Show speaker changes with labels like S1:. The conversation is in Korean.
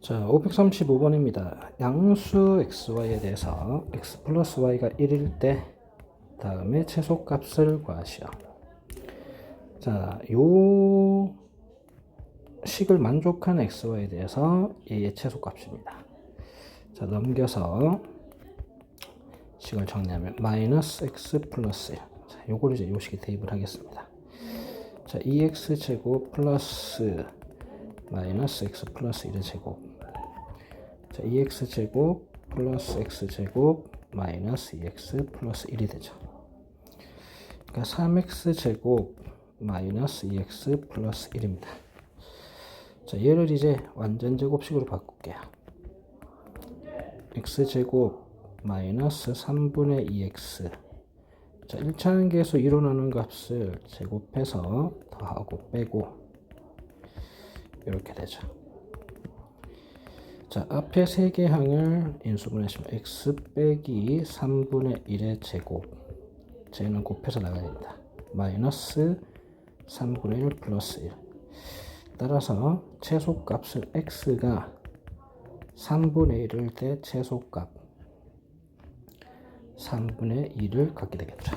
S1: 자, 535번입니다. 양수 xy에 대해서 x 플러스 y가 1일 때 다음에 최소값을 구하시오. 자, 요 식을 만족한 xy에 대해서 얘의 최소값입니다. 자, 넘겨서 식을 정리하면 마이너스 x 플러스 자, 요걸 이제 요 식에 대입을 하겠습니다. 자, 2x 제곱 플러스 마이너스 x 플러스 1의 제곱 자, 2x 제곱 플러스 x 제곱 마이너스 2x 플러스 1이 되죠. 그러니까 3x 제곱 마이너스 2x 플러스 1입니다. 자, 얘를 이제 완전 제곱식으로 바꿀게요. x 제곱 마이너스 3분의 2x 자, 1차 한계에서 일어나는 값을 제곱해서 더하고 빼고 이렇게 되죠. 자, 앞에 세 개 항을 인수분해하시면 x 빼기 3분의 1의 제곱 쟤는 곱해서 나가야 됩니다. 마이너스 3분의 1 플러스 1 따라서 최소값을 x가 3분의 1을 때 최소값 3분의 2를 갖게 되겠죠.